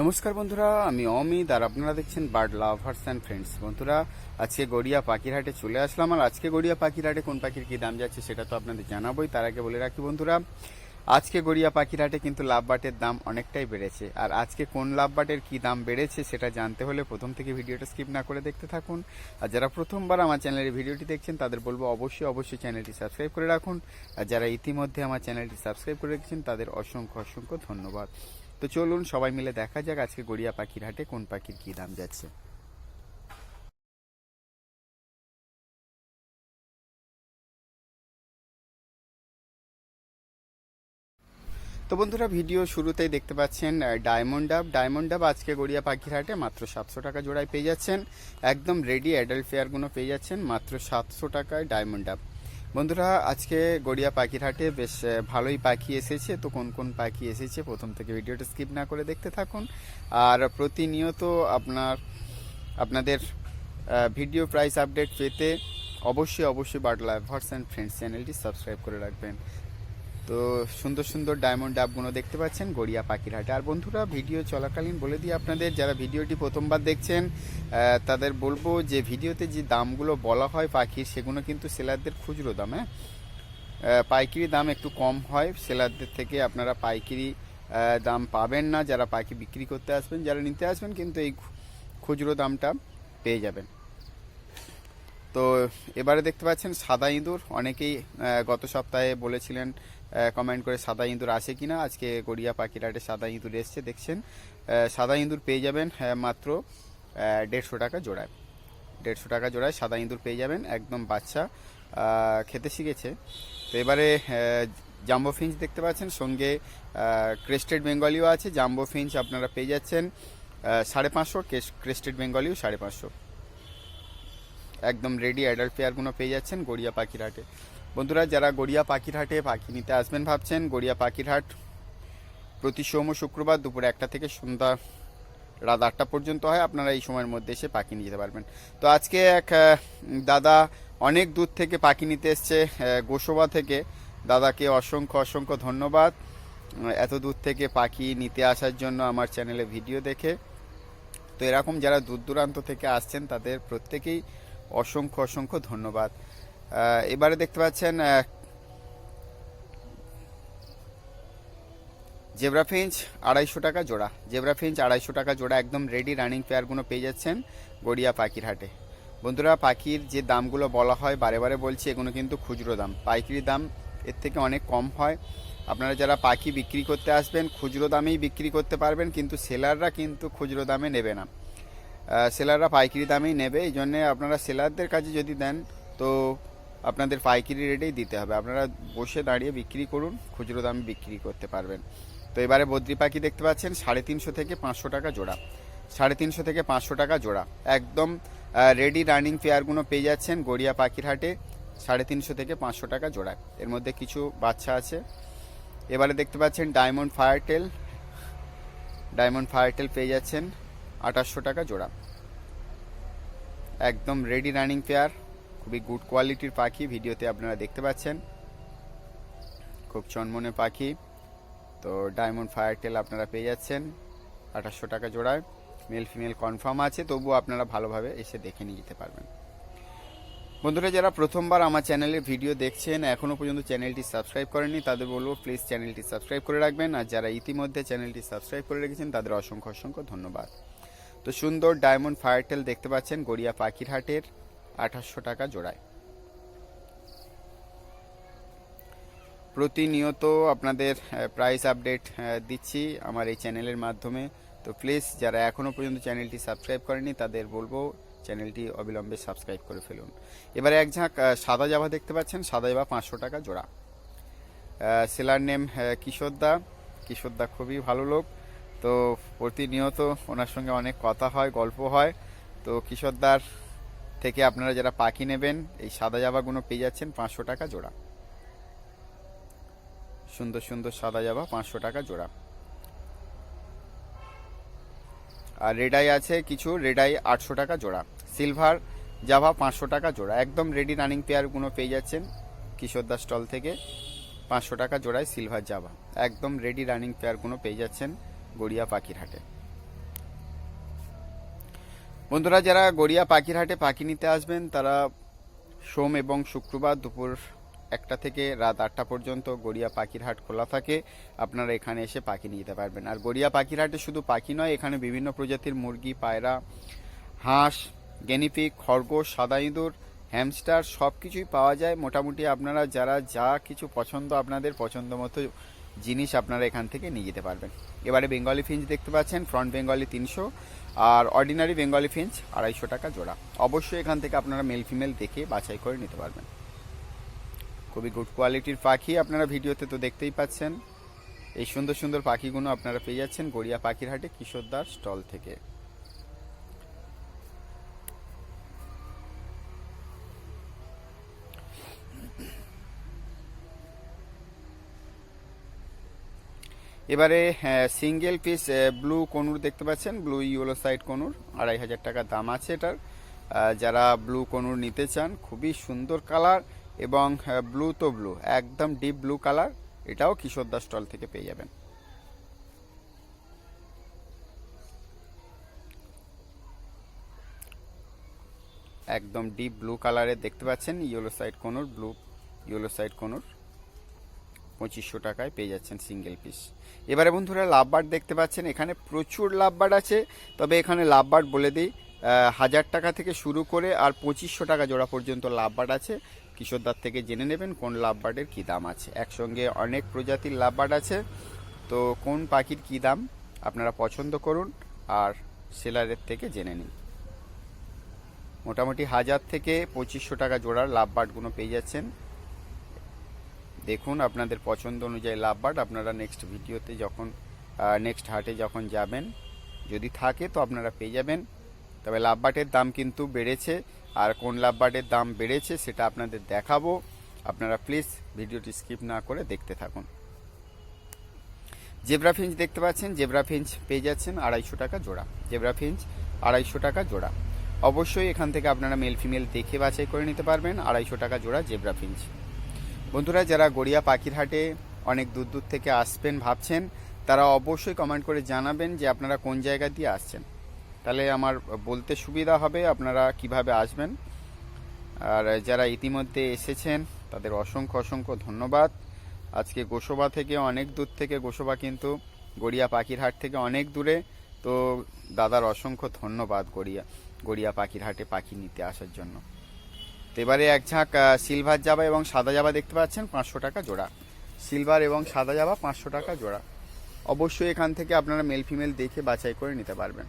নমস্কার বন্ধুরা, আমি অমিত, আর আপনারা দেখছেন বার্ড লাভার্স অ্যান্ড ফ্রেন্ডস বন্ধুরা, আজকে গড়িয়া পাখিরহাটে চলে আসলাম, আর আজকে গড়িয়া পাখিরহাটে কোন পাখির কী দাম যাচ্ছে সেটা তো আপনাদের জানাবোই, তার আগে বলে রাখি বন্ধুরা, আজকে গড়িয়া পাখিরহাটে কিন্তু লাভবাটের দাম অনেকটাই বেড়েছে, আর আজকে কোন লাভবাটের কি দাম বেড়েছে সেটা জানতে হলে প্রথম থেকে ভিডিওটা স্কিপ না করে দেখতে থাকুন, আর যারা প্রথমবার আমার চ্যানেলের ভিডিওটি দেখছেন তাদের বলব অবশ্যই অবশ্যই চ্যানেলটি সাবস্ক্রাইব করে রাখুন, আর যারা ইতিমধ্যে আমার চ্যানেলটি সাবস্ক্রাইব করে রেখেছেন তাদের অসংখ্য অসংখ্য ধন্যবাদ। তো চলুন সবাই মিলে দেখা যাক আজকে গড়িয়া পাখির হাটে কোন পাখির কি দাম যাচ্ছে। তো বন্ধুরা, ভিডিও শুরুতেই দেখতে পাচ্ছেন ডায়মন্ড ডাব ডায়মন্ড ডাব আজকে গড়িয়া পাখির হাটে মাত্র সাতশো টাকা জোড়ায় পেয়ে যাচ্ছেন। একদম রেডি অ্যাডাল্ট ফেয়ারগুলো পেয়ে যাচ্ছেন, মাত্র সাতশো টাকায় ডায়মন্ড ডাব বন্ধুরা, আজকে গড়িয়া পাখিরহাটে বেশ ভালোই পাখি এসেছে। তো কোন কোন পাখি এসেছে প্রথম থেকে ভিডিওটা স্কিপ না করে দেখতে থাকুন। আর প্রতিনিয়ত আপনার, আপনাদের ভিডিও প্রাইস আপডেট পেতে অবশ্যই অবশ্যই বাটলা ভার্স অ্যান্ড ফ্রেন্ডস চ্যানেলটি সাবস্ক্রাইব করে রাখবেন। তো সুন্দর সুন্দর ডায়মন্ড ডাবগুলো দেখতে পাচ্ছেন, গড়িয়া পাখির হাটে আর বন্ধুরা, ভিডিও চলাকালীন বলে দিই আপনাদের, যারা ভিডিওটি প্রথমবার দেখছেন তাদের বলব যে ভিডিওতে যে দামগুলো বলা হয় পাখির সেগুলো কিন্তু সেলারদের খুচরো দাম হ্যাঁ? পাইকারি দাম একটু কম হয়, সেলারদের থেকে আপনারা পাইকারি দাম পাবেন না। যারা পাখি বিক্রি করতে আসবেন, যারা নিতে আসবেন, কিন্তু এই খুচরো দামটা পেয়ে যাবেন। তো এবারে দেখতে পাচ্ছেন সাদা ইঁদুর, অনেকেই গত সপ্তাহে বলেছিলেন কমেন্ট করে সাদা ইঁদুর আসে কিনা? আজকে গড়িয়া পাখিরহাটে সাদা ইঁদুর এসছে, দেখছেন? সাদা ইঁদুর পেয়ে যাবেন মাত্র দেড়শো টাকা জোড়ায়। দেড়শো টাকা জোড়ায় সাদা ইঁদুর পেয়ে যাবেন, একদম বাচ্চা খেতে শিখেছে। তো এবারে জাম্বো ফিঞ্চ দেখতে পাচ্ছেন, সঙ্গে ক্রেস্টেড বেঙ্গলিও আছে। জাম্বো ফিঞ্চ আপনারা পেয়ে যাচ্ছেন সাড়ে পাঁচশো ক্রেস্টেড বেঙ্গলিও সাড়ে পাঁচশো। একদম রেডি অ্যাডাল্ট পেয়ারগুলো পেয়ে যাচ্ছেন গড়িয়া পাখির হাটে বন্ধুরা, যারা গড়িয়া পাখির হাটে পাখি নিতে আসবেন ভাবছেন, গড়িয়া পাখিরহাট প্রতি সোম শুক্রবার দুপুর একটা থেকে সন্ধ্যা রাত আটটা পর্যন্ত হয়। আপনারা এই সময়ের মধ্যে এসে পাখি নিয়ে যেতে পারবেন। তো আজকে এক দাদা অনেক দূর থেকে পাখি নিতে এসছে গোসবা থেকে। দাদাকে অসংখ্য অসংখ্য ধন্যবাদ। এত দূর থেকে পাখি নিতে আসার জন্য আমার চ্যানেলে ভিডিও দেখে। তো এরকম যারা দূর দূরান্ত থেকে আসছেন, তাদের প্রত্যেকেই অসংখ্য অসংখ্য ধন্যবাদ। এবারে দেখতে পাচ্ছেন জেব্রা ফিঞ্চ আড়াইশো টাকা জোড়া। জেব্রা ফিঞ্চ আড়াইশো টাকা জোড়া, একদম রেডি রানিং পেয়ারগুলো পেয়ে যাচ্ছেন গড়িয়া পাখির হাটে। বন্ধুরা, পাখির যে দামগুলো বলা হয়, বারে বারে বলছি, এগুলো কিন্তু খুচরো দাম। পাইকারি দাম এর থেকে অনেক কম হয়। আপনারা যারা পাখি বিক্রি করতে আসবেন, খুচরো দামেই বিক্রি করতে পারবেন, কিন্তু সেলাররা কিন্তু খুচরো দামে নেবে না। সেলাররা পাইকারি দামেই নেবে, এই জন্যে আপনারা সেলারদের কাছে যদি দেন, তো আপনাদের পাইকারি রেটেই দিতে হবে। আপনারা বসে দাঁড়িয়ে বিক্রি করুন, খুচরো দামে বিক্রি করতে পারবেন। তো এবারে বদ্রি পাখি দেখতে পাচ্ছেন, সাড়ে তিনশো থেকে পাঁচশো টাকা জোড়া। সাড়ে তিনশো থেকে পাঁচশো টাকা জোড়া। একদম রেডি রানিং পেয়ারগুলো পেয়ে যাচ্ছেন গড়িয়া পাখির হাটে, সাড়ে তিনশো থেকে পাঁচশো টাকা জোড়া। এর মধ্যে কিছু বাচ্চা আছে। এবারে দেখতে পাচ্ছেন ডায়মন্ড ফায়ারটেল ডায়মন্ড ফায়ারটেল পেয়ে যাচ্ছেন আঠাশশো টাকা জোড়া। একদম রেডি রানিং পেয়ার খুবই গুড কোয়ালিটির পাখি, ভিডিওতে আপনারা দেখতে পাচ্ছেন। খুব চনমনে পাখি। তো ডায়মন্ড ফায়ারটেল আপনারা পেয়ে যাচ্ছেন, আঠাশশো টাকা জোড়ায়। মেল ফিমেল কনফার্ম আছে, তবুও আপনারা ভালোভাবে এসে দেখে নিয়ে যেতে পারবেন। বন্ধুরা, যারা প্রথমবার আমার চ্যানেলের ভিডিও দেখছেন এখনও পর্যন্ত চ্যানেলটি সাবস্ক্রাইব করেননি, তাদের বলব প্লিজ চ্যানেলটি সাবস্ক্রাইব করে রাখবেন। আর যারা ইতিমধ্যে চ্যানেলটি সাবস্ক্রাইব করে রেখেছেন, তাদের অসংখ্য অসংখ্য ধন্যবাদ। তো সুন্দর ডায়মন্ড ফায়ারটেল দেখতে পাচ্ছেন, গড়িয়া পাখির হাটের। আঠাশশো টাকা জোড়ায়। প্রতিনিয়ত আপনাদের প্রাইস আপডেট দিচ্ছি আমার এই চ্যানেলের মাধ্যমে। তো প্লিজ যারা এখনও পর্যন্ত চ্যানেলটি সাবস্ক্রাইব করেনি তাদের বলব চ্যানেলটি অবিলম্বে সাবস্ক্রাইব করে ফেলুন। এবারে এক ঝাঁক সাদা জাভা দেখতে পাচ্ছেন, সাদা জাভা পাঁচশো টাকা জোড়া। সেলার নেম কিশোরদা কিশোরদা খুবই ভালো লোক। তো প্রতিনিয়ত ওনার সঙ্গে অনেক কথা হয়, গল্প হয়। তো কিশোরদার থেকে আপনারা যারা পাখি নেবেন, এই সাদা জাভাগুলো পেয়ে যাচ্ছেন পাঁচশো টাকা জোড়া। সুন্দর সুন্দর সাদা জাভা পাঁচশো টাকা জোড়া। আর রেডাই আছে কিছু, রেডাই আটশো টাকা জোড়া। সিলভার জাভা পাঁচশো টাকা জোড়া। একদম রেডি রানিং পেয়ারগুলো পেয়ে যাচ্ছেন কিশোরদার স্টল থেকে। পাঁচশো টাকা জোড়ায় সিলভার জাভা। একদম রেডি রানিং পেয়ারগুলো পেয়ে যাচ্ছেন গড়িয়া পাখির হাটে। বন্ধুরা, যারা গড়িয়া পাখির হাটে পাখি নিতে আসবেন, তারা সোম এবং শুক্রবার দুপুর একটা থেকে রাত আটটা পর্যন্ত গড়িয়া পাখির হাট খোলা থাকে। আপনারা এখানে এসে পাখি নিয়ে যেতে পারবেন। আর গড়িয়া পাখির হাটে শুধু পাখি নয়, এখানে বিভিন্ন প্রজাতির মুরগি, পায়রা, হাঁস গেনিপিক খরগোশ, সাদা ইঁদুর, হ্যামস্টার সব কিছুই পাওয়া যায়। মোটামুটি আপনারা যারা যা কিছু পছন্দ আপনাদের পছন্দ মতো জিনিস আপনারা এখান থেকে নিয়ে যেতে পারবেন। এবারে বেঙ্গলি ফিঞ্চ দেখতে পাচ্ছেন, ফ্রন্ট বেঙ্গলি তিনশো, আর অর্ডিনারি বেঙ্গলি ফিঞ্চ আড়াইশো টাকা জোড়া। অবশ্যই এখান থেকে আপনারা মেল ফিমেল দেখে বাছাই করে নিতে পারবেন। খুবই গুড কোয়ালিটির পাখি আপনারা ভিডিওতে তো দেখতেই পাচ্ছেন। এই সুন্দর সুন্দর পাখিগুলো আপনারা পেয়ে যাচ্ছেন গড়িয়া পাখির হাটে কিশোরদার স্টল থেকে। এবারে সিঙ্গেল পিস ব্লু কনুর দেখতে পাচ্ছেন? ব্লু ইয়েলো সাইড কনুর, আড়াই হাজার টাকা দাম আছে এটার। যারা ব্লু কনুর নিতে চান, খুবই সুন্দর কালার এবং ব্লু তো ব্লু একদম ডিপ ব্লু কালার এটাও কিশোরদাস স্টল থেকে পেয়ে যাবেন। একদম ডিপ ব্লু কালারের দেখতে পাচ্ছেন yellow side conure blue yellow side conure. পঁচিশশো টাকায় পেয়ে যাচ্ছেন সিঙ্গেল পিস এবারে বন্ধুরা লাভবার্ড দেখতে পাচ্ছেন, এখানে প্রচুর লাভবার্ড আছে। তবে এখানে লাভবার্ড বলে দিই হাজার টাকা থেকে শুরু করে আর পঁচিশশো টাকা জোড়া পর্যন্ত লাভবার্ড আছে। কিশোরদার থেকে জেনে নেবেন কোন লাভবার্ডের কী দাম আছে। একসঙ্গে অনেক প্রজাতির লাভবার্ড আছে। তো কোন পাখির কী দাম, আপনারা পছন্দ করুন আর সেলারের থেকে জেনে নিন। মোটামুটি হাজার থেকে পঁচিশশো টাকা জোড়ার লাভবার্ডগুলো পেয়ে যাচ্ছেন। দেখুন আপনাদের পছন্দ অনুযায়ী লাভবার্ড আপনারা নেক্সট ভিডিওতে যখন নেক্সট হাটে যখন যাবেন, যদি থাকে তো আপনারা পেয়ে যাবেন। তবে লাভবার্ডের দাম কিন্তু বেড়েছে। আর কোন লাভবার্ডের দাম বেড়েছে সেটা আপনাদের দেখাবো। আপনারা প্লিজ ভিডিওটি স্কিপ না করে দেখতে থাকুন। জেব্রা ফিঞ্চ দেখতে পাচ্ছেন? জেব্রা ফিঞ্চ পেয়ে যাচ্ছেন আড়াইশো টাকা জোড়া। জেব্রা ফিঞ্চ আড়াইশো টাকা জোড়া। অবশ্যই এখান থেকে আপনারা মেল ফিমেল দেখে বাছাই করে নিতে পারবেন। আড়াইশো টাকা জোড়া জেব্রা ফিঞ্চ। বন্ধুরা, যারা গড়িয়া পাখির হাটে অনেক দূর দূর থেকে আসবেন ভাবছেন, তারা অবশ্যই কমেন্ট করে জানাবেন যে আপনারা কোন জায়গা দিয়ে আসছেন। তাহলে আমার বলতে সুবিধা হবে আপনারা কীভাবে আসবেন। আর যারা ইতিমধ্যে এসেছেন, তাদের অসংখ্য অসংখ্য ধন্যবাদ। আজকে গোসবা থেকে অনেক দূর থেকে, গোসবা কিন্তু গড়িয়া পাখির হাট থেকে অনেক দূরে। তো দাদার অসংখ্য ধন্যবাদ গড়িয়া গড়িয়া পাখির হাটে পাখি নিতে আসার জন্য। এবারে এক ঝাঁক সিলভার জাবা এবং সাদা জাবা দেখতে পাচ্ছেন, পাঁচশো টাকা জোড়া। সিলভার এবং সাদা জাবা, পাঁচশো টাকা জোড়া। অবশ্যই এখান থেকে আপনারা মেল ফিমেল দেখে বাছাই করে নিতে পারবেন।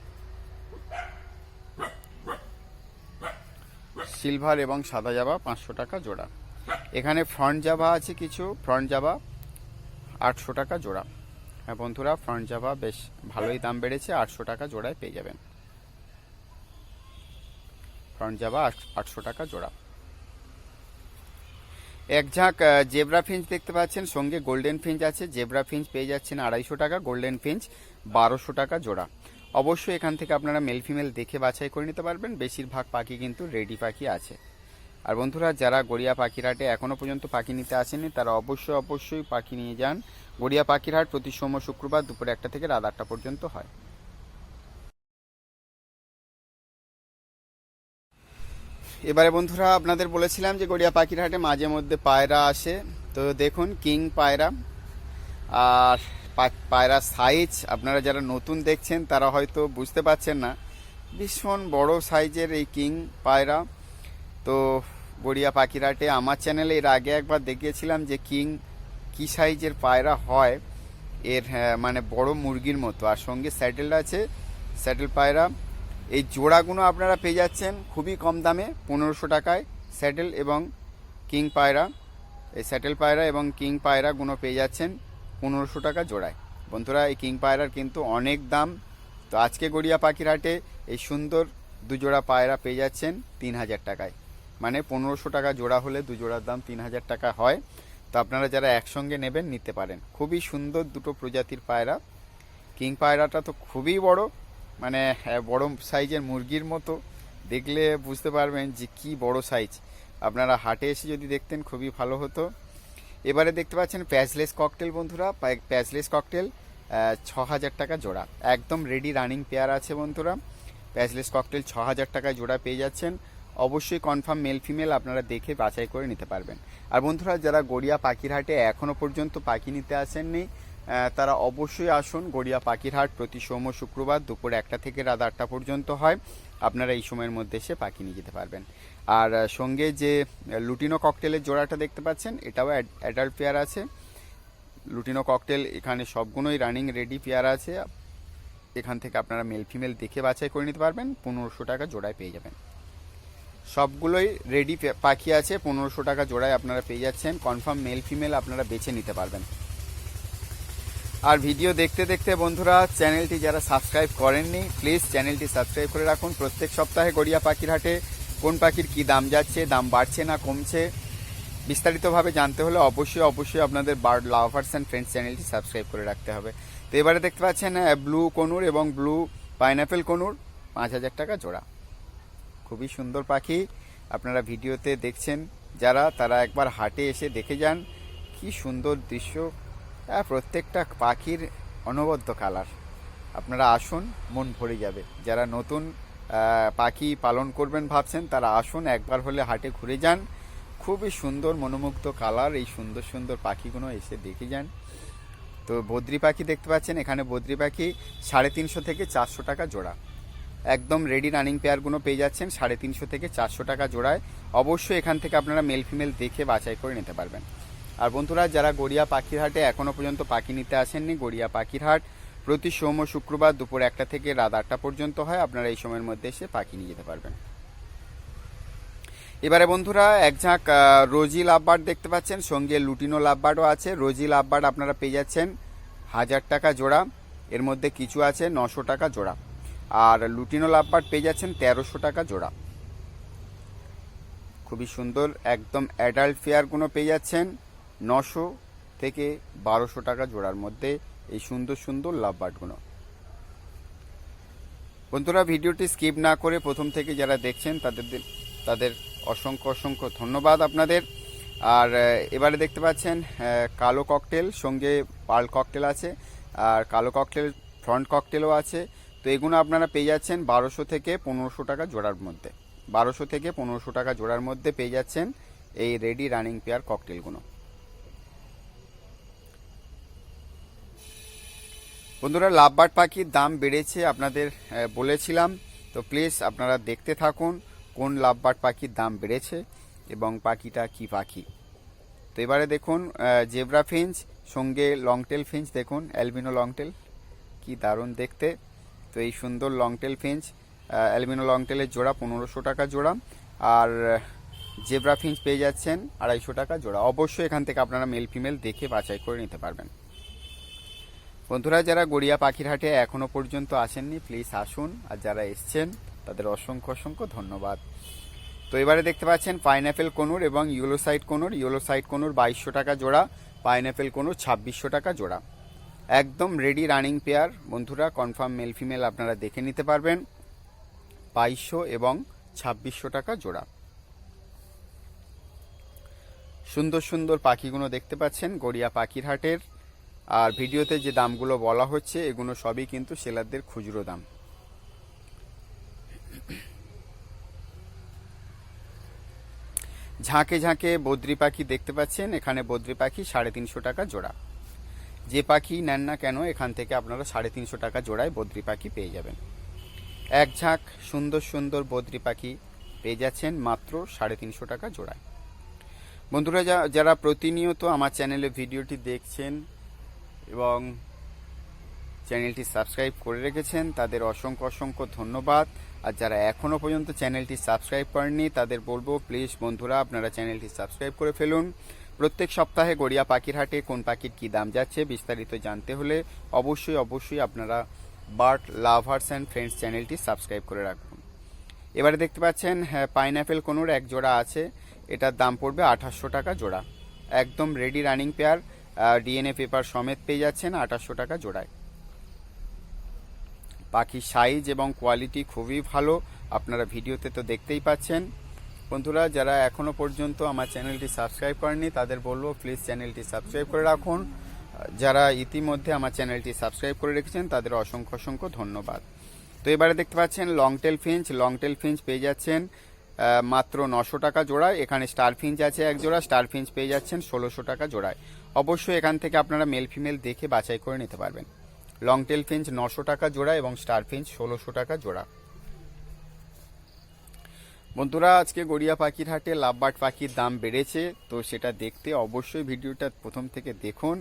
সিলভার এবং সাদা জাবা, পাঁচশো টাকা জোড়া। এখানে ফ্রন্ট জাবা আছে কিছু, ফ্রন্ট জাবা আটশো টাকা জোড়া। হ্যাঁ বন্ধুরা, ফ্রন্ট জাবা বেশ ভালোই দাম বেড়েছে, আটশো টাকা জোড়ায় পেয়ে যাবেন। ফ্রন্ট জাবা আটশো টাকা জোড়া। এক ঝাঁক জেব্রা ফিঞ্চ দেখতে পাচ্ছেন, সঙ্গে গোল্ডেন ফিঞ্চ আছে, জেব্রা ফিঞ্চ পেয়ে যাচ্ছেন আড়াইশো টাকা, গোল্ডেন ফিঞ্চ বারোশো টাকা জোড়া। অবশ্যই এখান থেকে আপনারা মেল ফিমেল দেখে বাছাই করে নিতে পারবেন, বেশিরভাগ পাখি কিন্তু রেডি পাখি আছে। আর বন্ধুরা, যারা গড়িয়া পাখিরহাটে এখনও পর্যন্ত পাখি নিতে আসেনি তারা অবশ্যই অবশ্যই পাখি নিয়ে যান। গড়িয়া পাখিরহাট প্রতি সোম শুক্রবার দুপুর একটা থেকে রাত আটটা পর্যন্ত হয়। এবারে বন্ধুরা আপনাদের বলেছিলাম যে গড়িয়া পাখির হাটে মাঝে মধ্যে পায়রা আসে। তো দেখুন কিং পায়রা আর পায়রা সাইজ আপনারা যারা নতুন দেখছেন তারা হয়তো বুঝতে পারছেন না। ভীষণ বড় সাইজের এই কিং পায়রা। তো গড়িয়া পাখির হাটে আমার চ্যানেলে এর আগে একবার দেখিয়েছিলাম যে কিং কি সাইজের পায়রা হয়। এর হ্যাঁ, মানে বড় মুরগির মতো। আর সঙ্গে স্যাটেল আছে। স্যাটেল পায়রা। এই জোড়াগুলো আপনারা পেয়ে যাচ্ছেন খুবই কম দামে, পনেরোশো টাকায়, স্যাটেল এবং কিং পায়রা। এই স্যাটেল পায়রা এবং কিং পায়রাগুলো পেয়ে যাচ্ছেন পনেরোশো টাকা জোড়ায়। বন্ধুরা, এই কিং পায়রার কিন্তু অনেক দাম। তো আজকে গড়িয়া পাখির হাটে এই সুন্দর দুজোড়া পায়রা পেয়ে যাচ্ছেন তিন হাজার টাকায়। মানে পনেরোশো টাকা জোড়া হলে দু জোড়ার দাম তিন হাজার টাকা হয়। তো আপনারা যারা একসঙ্গে নেবেন, নিতে পারেন। খুবই সুন্দর দুটো প্রজাতির পায়রা। কিং পায়রাটা তো খুবই বড় মানে বড় সাইজের মুরগির মতো দেখলে বুঝতে পারবেন যে কি বড় সাইজ। আপনারা হাটে এসে যদি দেখতেন খুবই ভালো হতো। এবারে দেখতে পাচ্ছেন প্যাচলেস ককটেল বন্ধুরা প্যাচলেস ককটেল ছ হাজার টাকা জোড়া। একদম রেডি রানিং পেয়ার আছে বন্ধুরা। প্যাচলেস ককটেল ছ হাজার টাকায় জোড়া পেয়ে যাচ্ছেন। অবশ্যই কনফার্ম মেল ফিমেল আপনারা দেখে বাছাই করে নিতে পারবেন। আর বন্ধুরা, যারা গড়িয়া পাখির হাটে এখনও পর্যন্ত পাখি নিতে আসেননি তারা অবশ্যই আসুন। গড়িয়া পাখিরহাট প্রতি সোম শুক্রবার দুপুর একটা থেকে রাত আটটা পর্যন্ত হয়। আপনারা এই সময়ের মধ্যে এসে পাখি নিয়ে যেতে পারবেন। আর সঙ্গে যে লুটিনো ককটেলের জোড়াটা দেখতে পাচ্ছেন, এটাও অ্যাডাল্ট পেয়ার আছে। লুটিনো ককটেল, এখানে সবগুলোই রানিং রেডি পেয়ার আছে। এখান থেকে আপনারা মেল ফিমেল দেখে বাছাই করে নিতে পারবেন। পনেরোশো টাকা জোড়ায় পেয়ে যাবেন। সবগুলোই রেডি পাখি আছে। পনেরোশো টাকা জোড়ায় আপনারা পেয়ে যাচ্ছেন। কনফার্ম মেল ফিমেল আপনারা বেছে নিতে পারবেন। আর ভিডিও দেখতে দেখতে বন্ধুরা, চ্যানেলটি যারা সাবস্ক্রাইব করেননি প্লিজ চ্যানেলটি সাবস্ক্রাইব করে রাখুন। প্রত্যেক সপ্তাহে গড়িয়া পাখির হাটে কোন পাখির কি দাম যাচ্ছে, দাম বাড়ছে না কমছে, বিস্তারিতভাবে জানতে হলে অবশ্যই অবশ্যই আপনাদের বার্ড লাভার্স অ্যান্ড ফ্রেন্ডস চ্যানেলটি সাবস্ক্রাইব করে রাখতে হবে। তো এবারে দেখতে পাচ্ছেন ব্লু কনুর এবং ব্লু পাইনাপেল কনুর, পাঁচ হাজার টাকা জোড়া। খুবই সুন্দর পাখি, আপনারা ভিডিওতে দেখছেন, যারা, তারা একবার হাটে এসে দেখে যান, কি সুন্দর দৃশ্য প্রত্যেকটা পাখির অনবদ্য কালার আপনারা আসুন, মন ভরে যাবে। যারা নতুন পাখি পালন করবেন ভাবছেন, তারা আসুন, একবার হলে হাটে ঘুরে যান। খুবই সুন্দর মনোমুগ্ধ কালার এই সুন্দর সুন্দর পাখিগুলো এসে দেখে যান। তো বদ্রি পাখি দেখতে পাচ্ছেন, এখানে বদ্রি পাখি সাড়ে তিনশো থেকে চারশো টাকা জোড়া। একদম রেডি রানিং পেয়ারগুলো পেয়ে যাচ্ছেন, সাড়ে তিনশো থেকে চারশো টাকা জোড়ায়। অবশ্যই এখান থেকে আপনারা মেল ফিমেল দেখে বাছাই করে নিতে পারবেন। আর বন্ধুরা, যারা গড়িয়া পাখির হাটে এখনও পর্যন্ত পাখি নিতে আসেননি, গড়িয়া পাখির হাট প্রতি সোম শুক্রবার দুপুর একটা থেকে রাত আটটা পর্যন্ত হয়। আপনারা এই সময়ের মধ্যে এসে পাখি নিয়ে যেতে পারবেন। এবারে বন্ধুরা, এক ঝাঁক রোজি লাভবার্ড দেখতে পাচ্ছেন। সঙ্গে লুটিনো লাভবার্ডও আছে। রোজি লাভবার্ড আপনারা পেয়ে যাচ্ছেন হাজার টাকা জোড়া। এর মধ্যে কিছু আছে, নশো টাকা জোড়া। আর লুটিনো লাভবার্ড পেয়ে যাচ্ছেন তেরোশো টাকা জোড়া। খুবই সুন্দর, একদম অ্যাডাল্ট ফেয়ারগুলো পেয়ে যাচ্ছেন। নশো থেকে বারোশো টাকা জোড়ার মধ্যে এই সুন্দর সুন্দর লাভবার্ডগুলো বন্ধুরা, ভিডিওটি স্কিপ না করে প্রথম থেকে যারা দেখছেন, তাদের তাদের অসংখ্য অসংখ্য ধন্যবাদ আপনাদের। আর এবারে দেখতে পাচ্ছেন কালো ককটেল সঙ্গে পার্ল ককটেল আছে, আর কালো ককটেল ফ্রন্ট ককটেলও আছে। তো এগুলো আপনারা পেয়ে যাচ্ছেন বারোশো থেকে পনেরোশো টাকা জোড়ার মধ্যে। বারোশো থেকে পনেরোশো টাকা জোড়ার মধ্যে পেয়ে যাচ্ছেন এই রেডি রানিং পেয়ার ককটেলগুলো বন্ধুরা লাভবার্ড পাখির দাম বেড়েছে আপনাদের বলেছিলাম। তো প্লিজ আপনারা দেখতে থাকুন কোন লাভবার্ড পাখির দাম বেড়েছে এবং পাখিটা কি পাখি। তো এবারে দেখুন জেব্রা ফিঞ্চ, সঙ্গে লংটেল ফিঞ্চ দেখুন, অ্যালবিনো লংটেল, কি দারুণ দেখতে। তো এই সুন্দর লংটেল ফিঞ্চ অ্যালবিনো লংটেলের জোড়া পনেরোশো টাকা জোড়া, আর জেব্রা ফিঞ্চ পেয়ে যাচ্ছেন আড়াইশো টাকা জোড়া। অবশ্যই এখান থেকে আপনারা মেল ফিমেল দেখে বাছাই করে নিতে পারবেন। বন্ধুরা, যারা গড়িয়া পাখির হাটে এখনও পর্যন্ত আসেননি প্লিজ আসুন। আর যারা এসছেন, তাদের অসংখ্য অসংখ্য ধন্যবাদ। তো এবারে দেখতে পাচ্ছেন পাইনঅ্যাপেল কোনুর এবং yellow side conure. Yellow side conure বাইশশো টাকা জোড়া পাইনঅ্যাপেল কোনুর ছাব্বিশশো টাকা জোড়া। একদম রেডি রানিং পেয়ার বন্ধুরা কনফার্ম মেল ফিমেল আপনারা দেখে নিতে পারবেন। বাইশশো এবং ছাব্বিশশো টাকা জোড়া। সুন্দর সুন্দর পাখিগুলো দেখতে পাচ্ছেন গড়িয়া পাখির হাটের। আর ভিডিওতে যে দামগুলো বলা হচ্ছে, এগুলো সবই কিন্তু সেলারদের খুচরো দাম। ঝাঁকে ঝাঁকে বদ্রি পাখি দেখতে পাচ্ছেন, এখানে বদ্রি পাখি সাড়ে তিনশো টাকা জোড়া। যে পাখি নেন না কেন, এখান থেকে আপনারা সাড়ে তিনশো টাকা জোড়ায় বদ্রি পাখি পেয়ে যাবেন। এক ঝাঁক সুন্দর সুন্দর বদ্রি পাখি পেয়ে যাচ্ছেন মাত্র সাড়ে তিনশো টাকা জোড়ায়। বন্ধুরা যারা প্রতিনিয়ত আমার চ্যানেলে ভিডিওটি দেখছেন এবং চ্যানেলটি সাবস্ক্রাইব করে রেখেছেন, তাদের অসংখ্য অসংখ্য ধন্যবাদ। আর যারা এখনও পর্যন্ত চ্যানেলটি সাবস্ক্রাইব করেননি, তাদের বলব, প্লিজ বন্ধুরা, আপনারা চ্যানেলটি সাবস্ক্রাইব করে ফেলুন। প্রত্যেক সপ্তাহে গড়িয়া পাখির হাটে কোন পাখির কী দাম যাচ্ছে বিস্তারিত জানতে হলে অবশ্যই অবশ্যই আপনারা বার্ড লাভার্স অ্যান্ড ফ্রেন্ডস চ্যানেলটি সাবস্ক্রাইব করে রাখুন। এবারে দেখতে পাচ্ছেন হ্যাঁ পাইনঅ্যাপেল কোনোর এক জোড়া আছে। এটার দাম পড়বে আঠাশশো টাকা জোড়া। একদম ready running pair DNA paper সমেত পেয়ে যাচ্ছেন আঠাশশো টাকা জোড়ায়। পাখির সাইজ এবং কোয়ালিটি খুবই ভালো, আপনারা ভিডিওতে তো দেখতেই পাচ্ছেন। বন্ধুরা, যারা এখনও পর্যন্ত আমার চ্যানেলটি সাবস্ক্রাইব করেনি তাদের বলব প্লিজ চ্যানেলটি সাবস্ক্রাইব করে রাখুন। যারা ইতিমধ্যে আমার চ্যানেলটি সাবস্ক্রাইব করে রেখেছেন, তাদের অসংখ্য অসংখ্য ধন্যবাদ। তো এবারে দেখতে পাচ্ছেন long tail finch long tail finch পেয়ে যাচ্ছেন মাত্র নশো টাকা জোড়ায়। এখানে স্টার ফিঞ্চ আছে এক জোড়া। স্টার ফিঞ্চ পেয়ে যাচ্ছেন ষোলোশো টাকা জোড়ায়। অবশ্যই এখান থেকে আপনারা মেল ফিমেল দেখে বাছাই করে নিতে পারবেন। লং টেল ফিঞ্চ নশো টাকা জোড়া এবং স্টার ফিঞ্চ ষোলোশো টাকা জোড়া। বন্ধুরা, আজকে গড়িয়া পাখির হাটে লাভবার্ড পাখির দাম বেড়েছে, তো সেটা দেখতে অবশ্যই ভিডিওটা প্রথম থেকে দেখুন।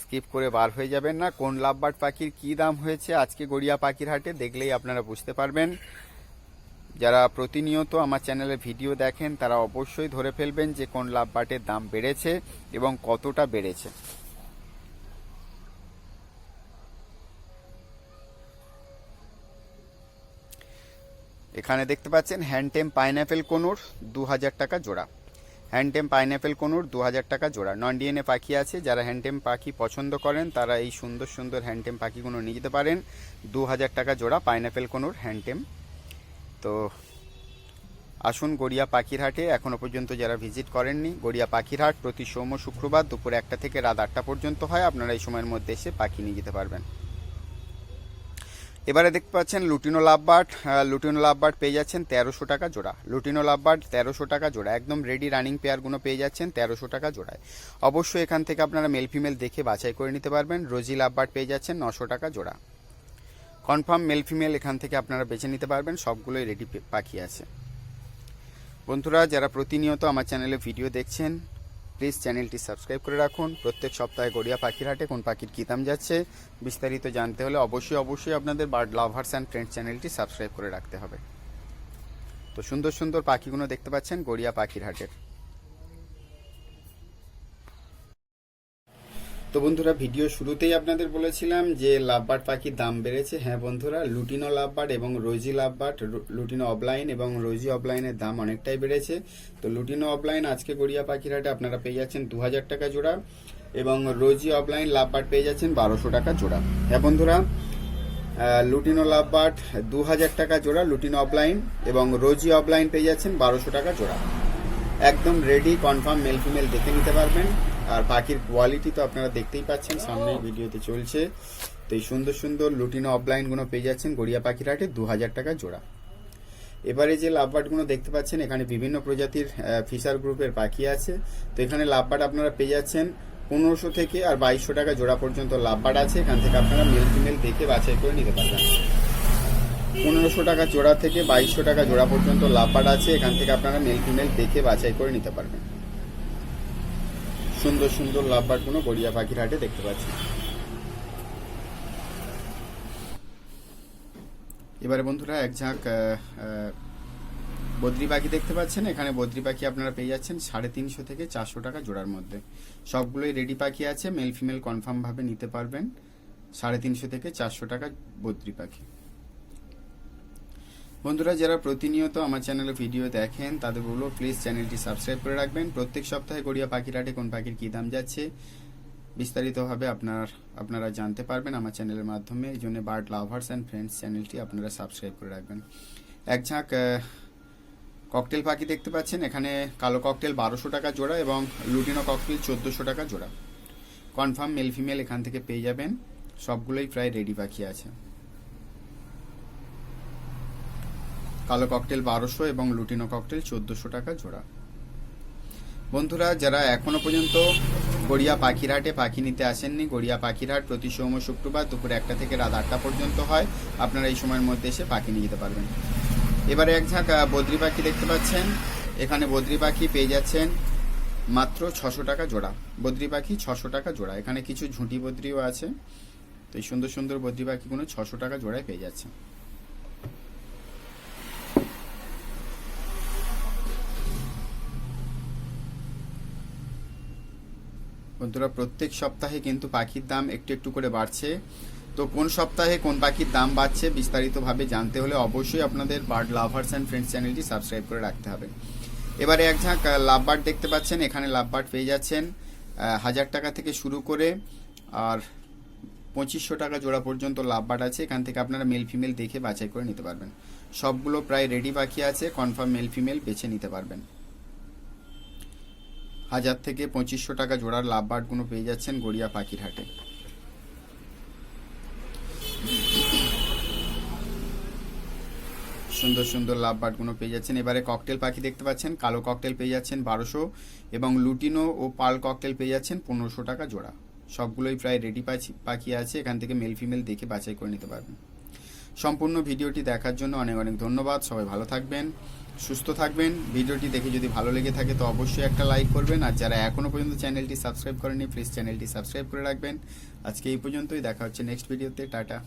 স্কিপ করে বার হয়ে যাবেন না। কোন লাভবার্ড পাখির কি দাম হয়েছে আজকে গড়িয়া পাখির হাটে দেখলেই আপনারা বুঝতে পারবেন। যারা প্রতিনিয়ত আমার চ্যানেলে ভিডিও দেখেন, তারা অবশ্যই ধরে ফেলবেন যে কোন লাভবার্ডের দাম বেড়েছে এবং কতটা বেড়েছে। এখানে দেখতে পাচ্ছেন হ্যান্ডটেম পাইনঅ্যাপেল কোনুর দু হাজার টাকা জোড়া। হ্যান্ডটেম পাইনঅ্যাপেল কোনুর দু হাজার টাকা জোড়া। নন ডিএনএ পাখি আছে, যারা হ্যান্ডটেম পাখি পছন্দ করেন, তারা এই সুন্দর সুন্দর হ্যান্ডটেম পাখিগুলো নিয়ে যেতে পারেন। দু হাজার টাকা জোড়া পাইনঅ্যাপেল কোনুর হ্যান্ডটেম তো আসুন গড়িয়া পাখির হাটে এখনও পর্যন্ত যারা ভিজিট করেননি, গড়িয়া পাখির হাট প্রতি সোম শুক্রবার দুপুর একটা থেকে রাত আটটা পর্যন্ত হয়। আপনারা এই সময়ের মধ্যে এসে পাখি নিয়ে যেতে পারবেন। এবারে দেখতে পাচ্ছেন লুটিনো লাভবার্ড। লুটিনো লাভবার্ড পেয়ে যাচ্ছেন তেরোশো টাকা জোড়া। লুটিনো লাভবার্ড তেরোশো টাকা জোড়া। একদম রেডি রানিং পেয়ারগুলো পেয়ে যাচ্ছেন তেরোশো টাকা জোড়ায়। অবশ্যই এখান থেকে আপনারা মেল ফিমেল দেখে বাছাই করে নিতে পারবেন। রোজি লাভবার্ড পেয়ে যাচ্ছেন নশো টাকা জোড়া। কনফার্ম মেল ফিমেল এখান থেকে আপনারা বেছে নিতে পারবেন, সবগুলোই রেডি পাখি আছে। বন্ধুরা, যারা প্রতিনিয়ত আমার চ্যানেলে ভিডিও দেখছেন প্লিজ চ্যানেলটি সাবস্ক্রাইব করে রাখুন। প্রত্যেক সপ্তাহে গড়িয়া পাখির হাটে কোন পাখির কী দাম যাচ্ছে, বিস্তারিত জানতে হলে অবশ্যই অবশ্যই আপনাদের বার্ড লাভার্স অ্যান্ড ফ্রেন্ডস চ্যানেলটি সাবস্ক্রাইব করে রাখতে হবে। তো সুন্দর সুন্দর পাখিগুলো দেখতে পাচ্ছেন গড়িয়া পাখির হাটের। তো বন্ধুরা, ভিডিও শুরুতেই আপনাদের বলেছিলাম যে লাভবার্ড পাখির দাম বেড়েছে। হ্যাঁ বন্ধুরা, লুটিনো লাভবার্ড এবং রোজি লাভবার্ড লুটিনো অফলাইন এবং রোজি অফলাইনের দাম অনেকটাই বেড়েছে। তো লুটিনো অফলাইন, আজকে গড়িয়া পাখির হাটে আপনারা পেয়ে যাচ্ছেন দু হাজার টাকা জোড়া এবং রোজি অফলাইন লাভবার্ড পেয়ে যাচ্ছেন বারোশো টাকা জোড়া। হ্যাঁ বন্ধুরা লুটিনো লাভবার্ড দু হাজার টাকা জোড়া, লুটিনো অফলাইন এবং রোজি অফলাইন পেয়ে যাচ্ছেন বারোশো টাকা জোড়া। একদম রেডি কনফার্ম মেল ফিমেল দেখে নিতে পারবেন। আর পাখির কোয়ালিটি তো আপনারা দেখতেই পাচ্ছেন সামনে ভিডিওতে চলছে। তো এই সুন্দর সুন্দর লুটিনো অফলাইনগুলো পেয়ে যাচ্ছেন গড়িয়া পাখির হাটে দু হাজার টাকা জোড়া। এবারে যে লাভবার্ডগুলো দেখতে পাচ্ছেন, এখানে বিভিন্ন প্রজাতির ফিশার গ্রুপের পাখি আছে। তো এখানে লাভবার্ড আপনারা পেয়ে যাচ্ছেন পনেরোশো থেকে আর বাইশশো টাকা জোড়া পর্যন্ত লাভবার্ড আছে। এখান থেকে আপনারা মেল ফিমেল দেখে বাছাই করে নিতে পারবেন। পনেরোশো টাকা জোড়া থেকে বাইশশো টাকা জোড়া পর্যন্ত লাভবার্ড আছে। এখান থেকে আপনারা মেল ফিমেল দেখে বাছাই করে নিতে পারবেন। সুন্দর সুন্দর লাভবার্ডগুলো গড়িয়া পাখির হাটে দেখতে পাচ্ছেন এবারে বন্ধুরা এক ঝাঁক বদ্রি পাখি দেখতে পাচ্ছেন। এখানে বদ্রি পাখি আপনারা পেয়ে যাচ্ছেন সাড়ে তিনশো থেকে চারশো টাকা জোড়ার মধ্যে। সবগুলোই রেডি পাখি আছে মেল ফিমেল কনফার্ম ভাবে নিতে পারবেন। সাড়ে তিনশো থেকে চারশো টাকা বদ্রি পাখি। বন্ধুরা, যারা প্রতিনিয়ত আমার চ্যানেলে ভিডিও দেখেন তাদের বলব প্লিজ চ্যানেলটি সাবস্ক্রাইব করে রাখবেন। প্রত্যেক সপ্তাহে গড়িয়া পাখির হাটে কোন পাখির কী দাম যাচ্ছে, বিস্তারিতভাবে আপনার, আপনারা জানতে পারবেন আমার চ্যানেলের মাধ্যমে। এই জন্য বার্ড লাভার্স অ্যান্ড ফ্রেন্ডস চ্যানেলটি আপনারা সাবস্ক্রাইব করে রাখবেন। এক ঝাঁক ককটেল পাখি দেখতে পাচ্ছেন। এখানে কালো ককটেল বারোশো টাকা জোড়া এবং লুটিনো ককটেল চোদ্দোশো টাকা জোড়া। কনফার্ম মেল ফিমেল এখান থেকে পেয়ে যাবেন। সবগুলোই প্রায় রেডি পাখি আছে। কালো ককটেল বারোশো এবং লুটিনো ককটেল চোদ্দোশো টাকা জোড়া। বন্ধুরা, যারা এখনও পর্যন্ত গড়িয়া পাখিরহাটে পাখি নিতে আসেননি, গড়িয়া পাখিরহাট প্রতি সোম শুক্রবার দুপুর একটা থেকে রাত আটটা পর্যন্ত হয়। আপনারা এই সময়ের মধ্যে এসে পাখি নিয়ে যেতে পারবেন। এবারে এক ঝাঁক বদ্রি পাখি দেখতে পাচ্ছেন। এখানে বদ্রি পাখি পেয়ে যাচ্ছেন মাত্র ছশো টাকা জোড়া। বদ্রি পাখি ছশো টাকা জোড়া। এখানে কিছু ঝুঁটি বদ্রিও আছে। তো এই সুন্দর সুন্দর বদ্রি পাখিগুলো ছশো টাকা জোড়ায় পেয়ে যাচ্ছে। বন্ধুরা, প্রত্যেক সপ্তাহে কিন্তু পাখির দাম একটু একটু করে বাড়ছে। তো কোন সপ্তাহে কোন পাখির দাম বাড়ছে বিস্তারিতভাবে জানতে হলে অবশ্যই আপনাদের বার্ড লাভার্স অ্যান্ড ফ্রেন্ডস চ্যানেলটি সাবস্ক্রাইব করে রাখতে হবে। এবারে এক ঝাঁক লাভ লাভবার্ড দেখতে পাচ্ছেন, এখানে লাভবার্ড পেয়ে যাচ্ছেন হাজার টাকা থেকে শুরু করে আর পঁচিশশো টাকা জোড়া পর্যন্ত লাভবার্ড আছে। এখান থেকে আপনারা মেল ফিমেল দেখে বাছাই করে নিতে পারবেন। সবগুলো প্রায় রেডি পাখি আছে, কনফার্ম মেল ফিমেল বেছে নিতে পারবেন। হাজার থেকে পঁচিশশো টাকা জোড়ার লাভ লাভবার্ডগুলো পেয়ে যাচ্ছেন গড়িয়া পাখির হাটে সুন্দর সুন্দর লাভ বার্ডগুলো পেয়ে যাচ্ছেন। এবারে ককটেল পাখি দেখতে পাচ্ছেন, কালো ককটেল পেয়ে যাচ্ছেন বারোশো এবং লুটিনো ও পাল ককটেল পেয়ে যাচ্ছেন পনেরোশো টাকা জোড়া। সবগুলোই প্রায় রেডি পাখি পাখি আছে, এখান থেকে মেল ফিমেল দেখে বাছাই করে নিতে পারবেন। সম্পূর্ণ ভিডিওটি দেখার জন্য অনেক অনেক ধন্যবাদ। সবাই ভালো থাকবেন, সুস্থ থাকবেন। ভিডিওটি দেখে যদি ভালো লেগে থাকে তো অবশ্যই একটা লাইক করবেন। আর যারা এখনও পর্যন্ত চ্যানেলটি সাবস্ক্রাইব করেনি প্লিজ চ্যানেলটি সাবস্ক্রাইব করে রাখবেন। আজকে এই পর্যন্তই, দেখা হচ্ছে নেক্সট ভিডিওতে, টাটা।